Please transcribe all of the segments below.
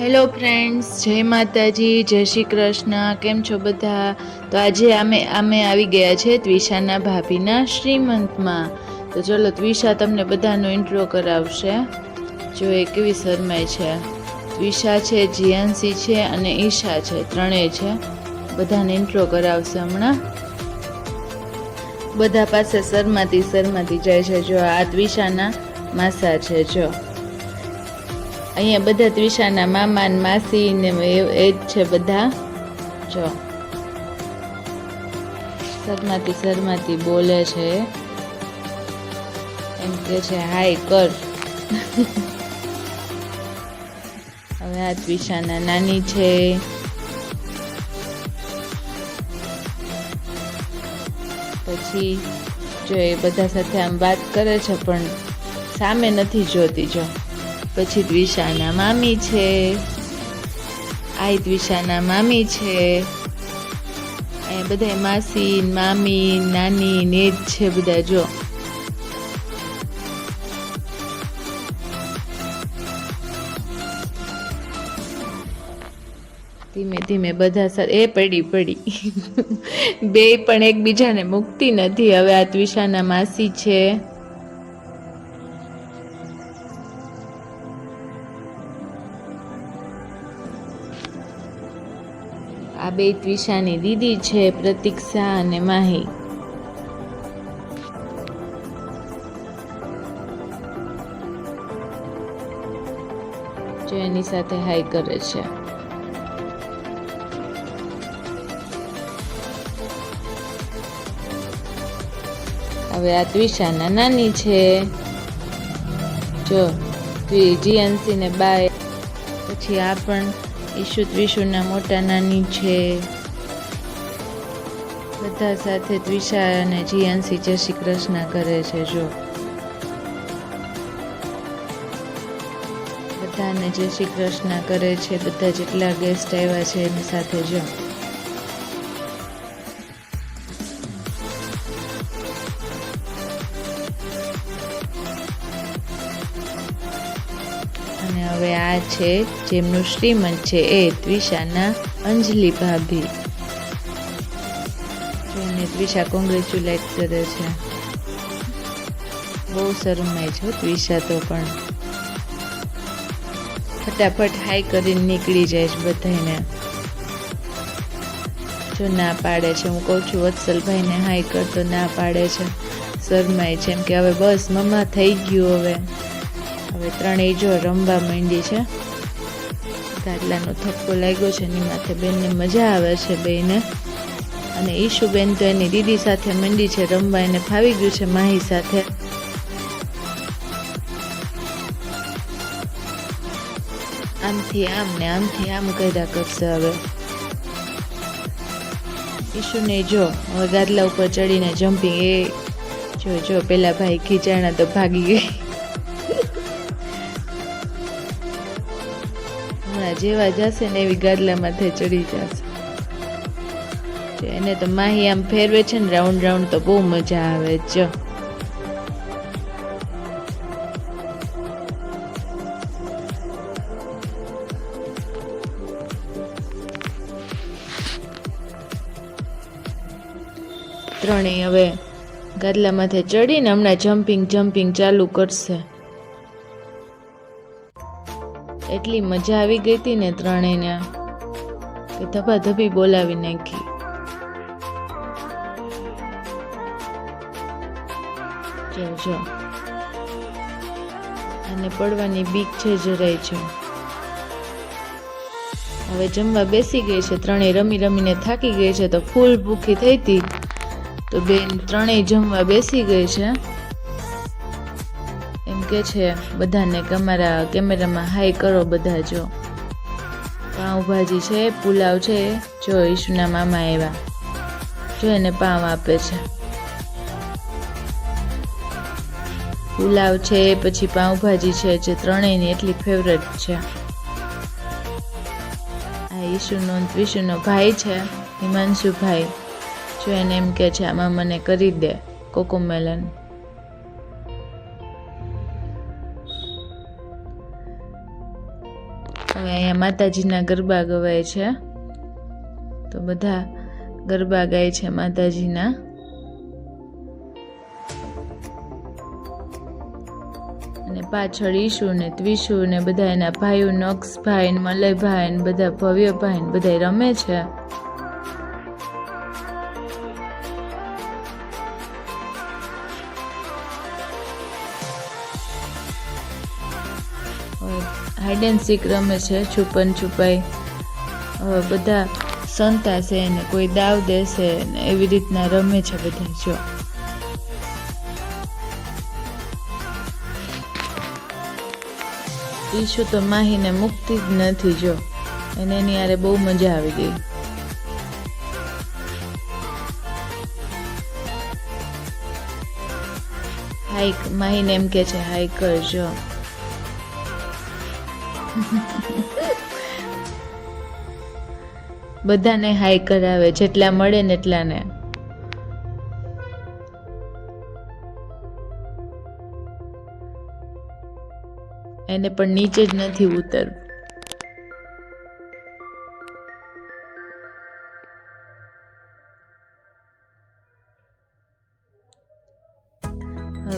Hello friends જય માતાજી, જય શ્રી કૃષ્ણ. કેમ છો બધા? તો આજે અમે અમે આવી ગયા છે ત્વિષાના ભાભીના શ્રીમંતમાં. તો ચલો ત્વિષા તમને બધાનો ઇન્ટ્રો કરાવશે. જો એ કેવી શરમાય છે. ત્વિષા છે જીયાન્સી છે અને ઈશા છે, ત્રણેય છે. બધાને ઇન્ટ્રો કરાવશે હમણાં. બધા પાસે શરમાતી શરમાતી જાય છે. જો આ ત્વિષાના માસા છે, જો. અહીંયા બધા ત્રિષાના મામા ને માસી ને એ જ છે બધા. જો. શરમાતી શરમાતી બોલે છે. એમ કે છે, હાય, કર. હવે આ ત્રિષાના નાની છે. પછી જો એ બધા સાથે આમ વાત કરે છે, પણ સામે નથી જોતી, જો. પછી દ્વિશાના મામી છે. આઈ દ્વિષાના મામી છે. એ બધા માસી, મામી, નાની ને જ છે બધા જો. ધીમે ધીમે બધા સર એ પડી પડી. બે પણ એકબીજાને મુકતી નથી. હવે આ ત્વિષાના માસી છે. બે ત્વિષાની દીદી છે પ્રતીક્ષા અને માહી. જો એની સાથે હાઈ કરે છે. હવે આ ત્વિષાના નાની છે. જો જીએનસી ને બાય. પછી આ પણ ઈશુ ત્રિશુના મોટા નાની છે. બધા સાથે ત્રિષા અને જીએનસી જય શ્રી કૃષ્ણ કરે છે, જો. બધાને જય શ્રી કૃષ્ણ કરે છે, બધા જેટલા ગેસ્ટ આવ્યા છે એની સાથે જો. આ છે, જેમનું શ્રીમંત છે એ ત્વિષાના અંજલિ ભાભી. જોઈને ત્વિષા કોંગ્રેચ્યુલેટ કરે છે. બહુ શરમાય છે હો તો પણ. ફટાફટ હાઈ કરીને નીકળી જાય છે બધાને જો ના પાડે છે, હું કહું છું વત્સલભાઈને હાઈ કરતો ના પાડે છે. શરમાય છે એમ કે હવે બસ, મમ્મા થઈ ગયું હવે. હવે ત્રણેય જો રમવા માંડી છે. ગાદલાનો થપ્પો લાગ્યો છે એની માથે બેનને મજા આવે છે બેને. અને ઈશુબેન તો એની દીદી સાથે મંડી છે, રમવા એને ફાવી ગયું છે માહી સાથે. આમથી આમ ને આમથી આમ કર્યા કરશે હવે. ઈશુને જો, હવે ગાદલા ઉપર ચડીને જમ્પિંગ એ જો જો, પેલા ભાઈ ખીચાણા તો ભાગી ગઈ. જેવા જશે ને એવી ગાદલા માથે ચડી જશે. એને તો માહી આમ ફેરવે છે ને રાઉન્ડ રાઉન્ડ તો બહુ મજા આવે, જ. ત્રણેય હવે ગાદલા માથે ચડીને હમણાં જમ્પિંગ જમ્પિંગ ચાલુ કરશે. એટલી મજા આવી ગઈ હતી ને ત્રણેયને. કે ધબાધબી બોલાવી નાખી. જો અને પડવાની બીક છે જરાય છે હવે જમવા બેસી ગઈ છે, ત્રણેય રમી રમીને થાકી ગઈ છે, તો ફૂલ ભૂખી થઈ હતી. તો બેન ત્રણેય જમવા બેસી ગઈ છે. કે છે, બધાને કે અમારા કેમેરામાં હાઈ કરો બધા જો. પાઉંભાજી છે, પુલાવ છે, જો ઈશુના મામા એવા જો એને પાઉં આપે છે. પુલાવ છે, પછી પાઉંભાજી છે, જે ત્રણેયની એટલી ફેવરેટ છે. આ ઈશુનો ત્રિશુનો ભાઈ છે, હિમાંશુભાઈ. જો એને એમ કે છે આમાં મને કરી દે, કોકોમેલન. માતાજીના ગરબા ગવાય છે. તો બધા ગરબા ગાય છે માતાજીના. અને પાછળ ઈશુ ને ત્વિશુ ને બધા એના ભાઈઓ નક્ષભાઈ ને મલયભાઈ ને બધા ભવ્યભાઈ ને બધા રમે છે. હાઈડ એન્ડ સીક રમે છે, છુપન છુપાઈ. બધા સંતાશે ને કોઈ દાવ દેશે ને એવી રીતના રમે છે બધા, જો. ઈશુ તો માહીને મુક્તિ જ નથી, જો. એને એની યારે બહુ મજા આવી ગઈ. હાઈક, માહીને એમ કે છે હાઈક કરજો બધાને હાઈ કરાવે, જેટલા મળે ને એટલાને. એને પણ નીચે જ નથી ઉતરવું.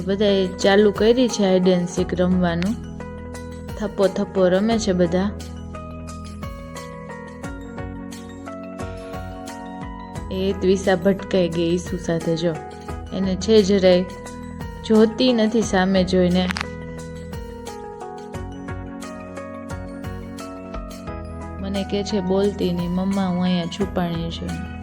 બધાએ ચાલુ કરી છે હાઈડ એન્ડ સીક રમવાનું. થપ્પો થપ્પો રમે છે બધા. એ ત્વિસા ભટકાઈ ગઈ ઈસુ સાથે જો. એને છે જરાય જોતી નથી સામે જોઈને. મને કે છે બોલતી નહીં, મમ્મા હું અહીંયા છુપાણી છું.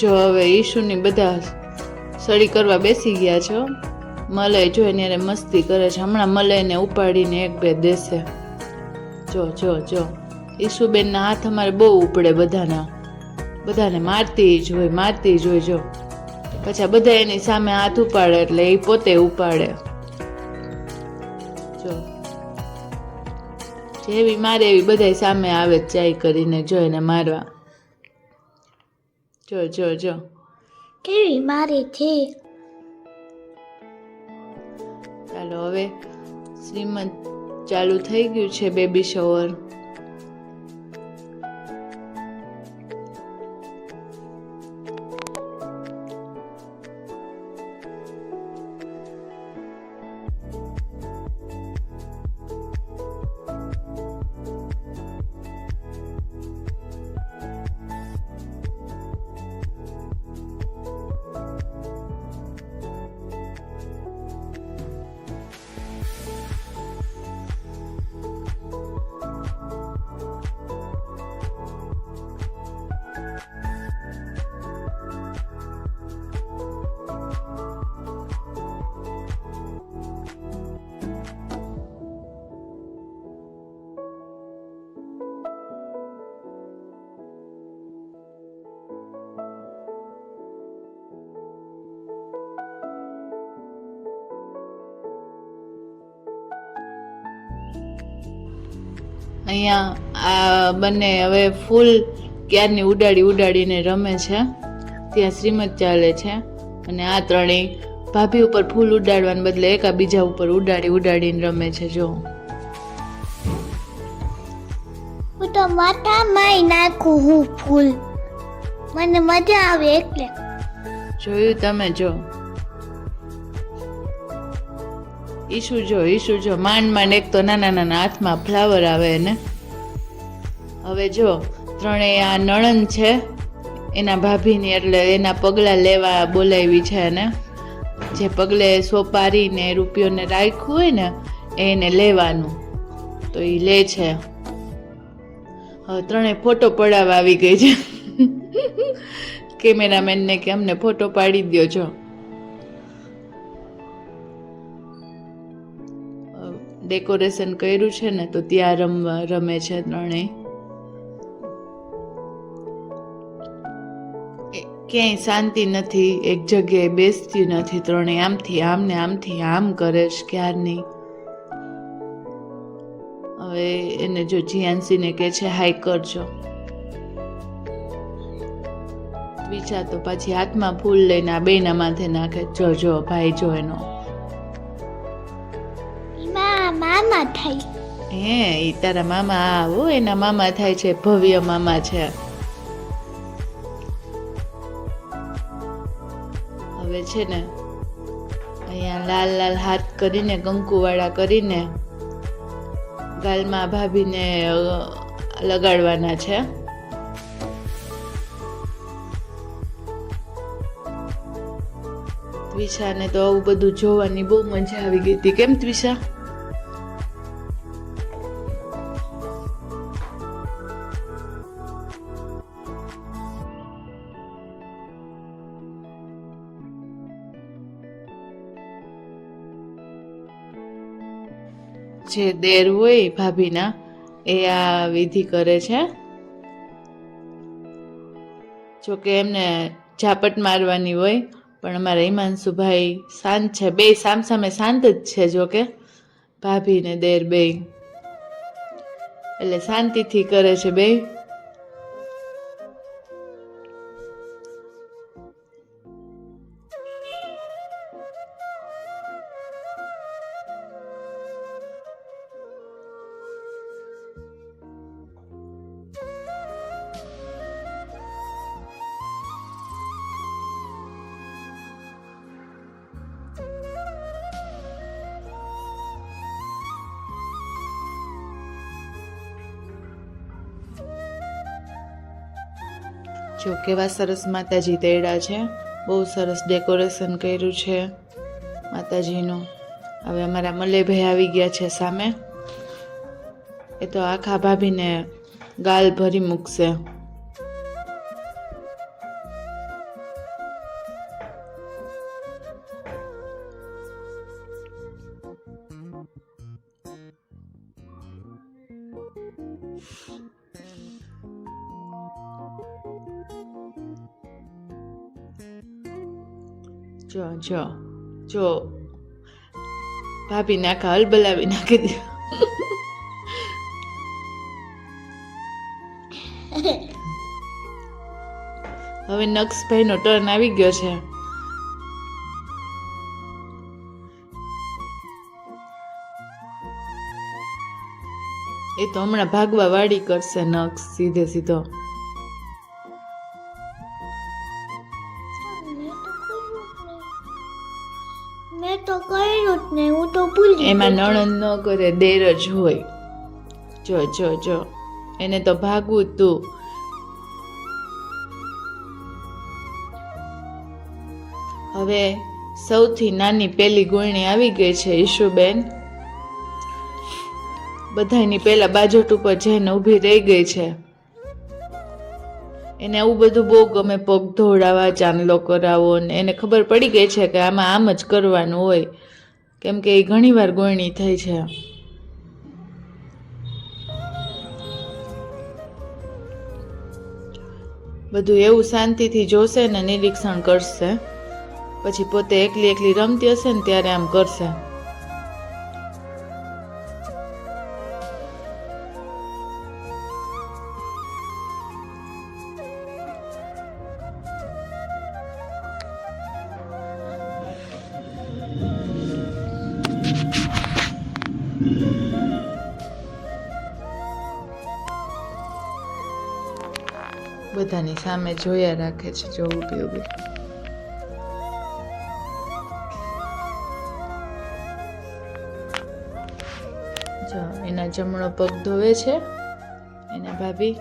જો હવે ઈશુની બધા સળી કરવા બેસી ગયા છો મલય જો એને મસ્તી કરે છે. હમણાં મલયને ઉપાડીને એક બે દેશે. જો જો જો. ઈશુબેનના હાથ અમારે બહુ ઉપડે બધાના. બધાને મારતી જ હોય, મારતી જ હોય જો. પછી આ બધા એની સામે હાથ ઉપાડે એટલે એ પોતે ઉપાડે. જો. જેવી મારે એવી બધા સામે આવે ચાઈ કરીને જો એને મારવા. જો જો જો. કેવી મારી છે ચાલો હવે શ્રીમંત ચાલુ થઈ ગયું છે બેબી શોવર અહીંયા આ બંને હવે ફૂલ ક્યારની ઉડાડી ઉડાડીને રમે છે. ત્યાં શ્રીમદ ચાલે છે અને આ ત્રણેય ભાભી ઉપર ફૂલ ઉડાડવાને બદલે એકા બીજા ઉપર ઉડાડી ઉડાડીને રમે છે જો. હું તો માથામાં નાખું હું ફૂલ. મને મજા આવે એટલે. જોયું તમે જો. ઈશુ જો ઈશુ જો, માંડ માંડ, એક તો નાના નાના હાથમાં ફ્લાવર આવે ને. હવે જો, ત્રણેય આ નણંદ છે, એના ભાભીની એટલે એના પગલાં લેવા બોલાવી છે એને જે પગલે સોપારીને રૂપિયોને રાખ્યું હોય ને, એને લેવાનું. તો એ લે છે. હવે ત્રણેય ફોટો પડાવવા આવી ગઈ છે. કેમેરામેનને કે અમને ફોટો પાડી દો છો ડેકોરેશન કર્યું છે ને, તો ત્યાં રમવા રમે છે ત્રણેય. ક્યાંય શાંતિ નથી, એક જગ્યાએ બેસતી નથી ત્રણેય, આમથી આમ ને આમથી આમ કરે છે ક્યારની. હવે એને જો જીયાનસીને કે છે હાઈ કરજો. વિચાર તો પછી હાથમાં ફૂલ લઈને આ બેના માથે નાખે જો જો, ભાઈ, જો એનો. મામા થાય. હે એ તારા મામા આવો, એના મામા થાય છે, ભવ્ય મામા છે. હવે છે ને, અહીંયા લાલ લાલ હાથ કરીને કંકુવાળા કરીને, ગાલમાં ભાભીને લગાડવાના છે. ત્વિષાને તો આવું બધું જોવાની બહુ મજા આવી ગઈ હતી. કેમ ત્વિષા જે દેર હોય ભાભીના, એ આ વિધિ કરે છે. જોકે એમને ઝાપટ મારવાની હોય, પણ અમારા હિમાંશુભાઈ શાંત છે. બે સામસામે શાંત જ છે જોકે ભાભી ને દેર બે. એટલે શાંતિથી કરે છે બે. જો કેવા સરસ માતાજી તેડા છે? બહુ સરસ ડેકોરેશન કર્યું છે માતાજીનું. હવે અમારા મલેભાઈ આવી ગયા છે સામે. એ તો આખા ભાભીને ગાલ ભરી મૂકશે. જો જો. જો ભાભી નાખા હલ બલાવી નાખી દે. હવે નક્ષભાઈ નો ટર્ન આવી ગયો છે. એ તો હમણાં ભાગવા વાળી કરશે નક્ષ સીધે સીધો. નણંદ ન કરે દેર જ હોય. જો જો જો. એને તો ભાગવું તું. હવે સૌથી નાની પેલી ગોળણી આવી ગઈ છે ઈશુબેન. બધાની પેલા બાજોટ ઉપર જઈને ઊભી રહી ગઈ છે. એને આવું બધું બહુ ગમે પગ ધોળાવા ચાંદલો કરાવો ને એને ખબર પડી ગઈ છે કે આમાં આમ જ કરવાનું હોય. કેમ કે એ ઘણીવાર ગોળણી થઈ છે. બધું એવું શાંતિથી જોશે ને નિરીક્ષણ કરશે. પછી પોતે એકલી એકલી રમતી હશે ને ત્યારે આમ કરશે. બધાની સામે જોયા રાખે છે, જો ઊભી ઊભી. જો, એના જમણો પગ ધોવે છે. એના ભાભી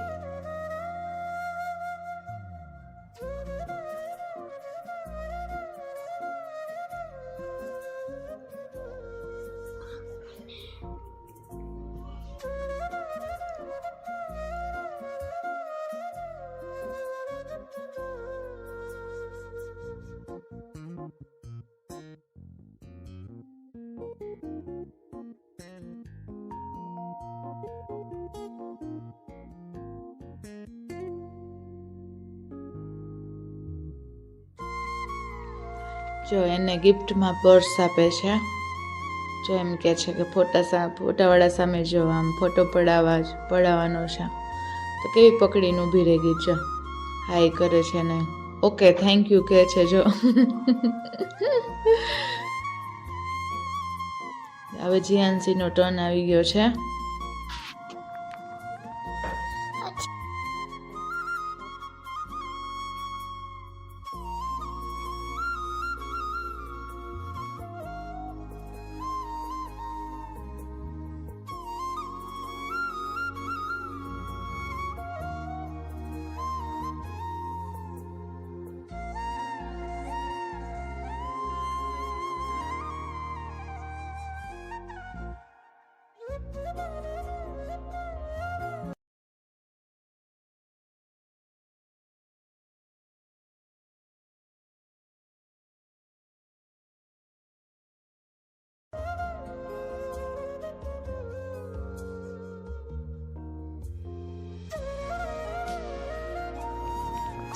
જો એને ગિફ્ટમાં પર્સ આપે છે, જો એમ કહે છે કે ફોટા સા, ફોટાવાળા સામે જો આમ ફોટો પડાવવા પડાવવાનો છે, તો કેવી પકડીને ઊભી રહી ગઈ જો હાય કરે છે ને. ઓકે થેન્ક યુ કહે છે જો. હવે જીયાનસીનો ટર્ન આવી ગયો છે.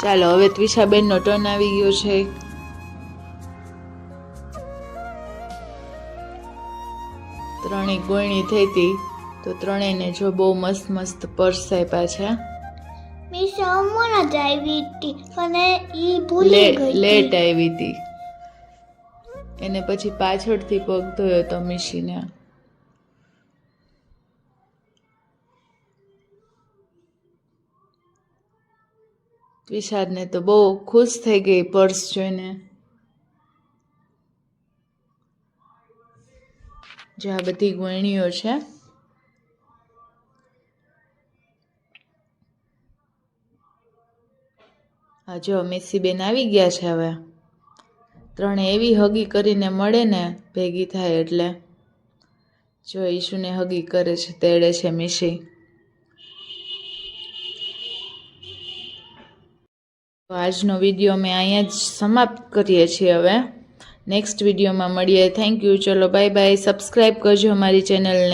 ચાલો હવે ત્વિષાબેનનો ટર્ન આવી ગયો છે. ત્રણેય ગોળણી થઈ હતી તો ત્રણેયને જો બહુ મસ્ત મસ્ત પર્સ આપ્યા છે. મીશા હમણાં જ આવી હતી અને ઈ ભૂલી ગઈ લેટ આવી હતી. એને પછી પાછળથી પગ ધોયો તો મિશીને. વિશાદને તો બહુ ખુશ થઈ ગઈ પર્સ જોઈને. જે આ બધી ગોયણીઓ છે. હા જો મેસીબેન આવી ગયા છે હવે. ત્રણે એવી હગી કરીને મળે ને ભેગી થાય એટલે. જો ઈશુને હગી કરે છે, તેડે છે મિશી તો આજનો વીડિયો અમે અહીંયા જ સમાપ્ત કરીએ છીએ હવે. નેક્સ્ટ વિડીયોમાં મળીએ. થેન્ક યુ ચલો બાય બાય સબસ્ક્રાઈબ કરજો અમારી ચેનલને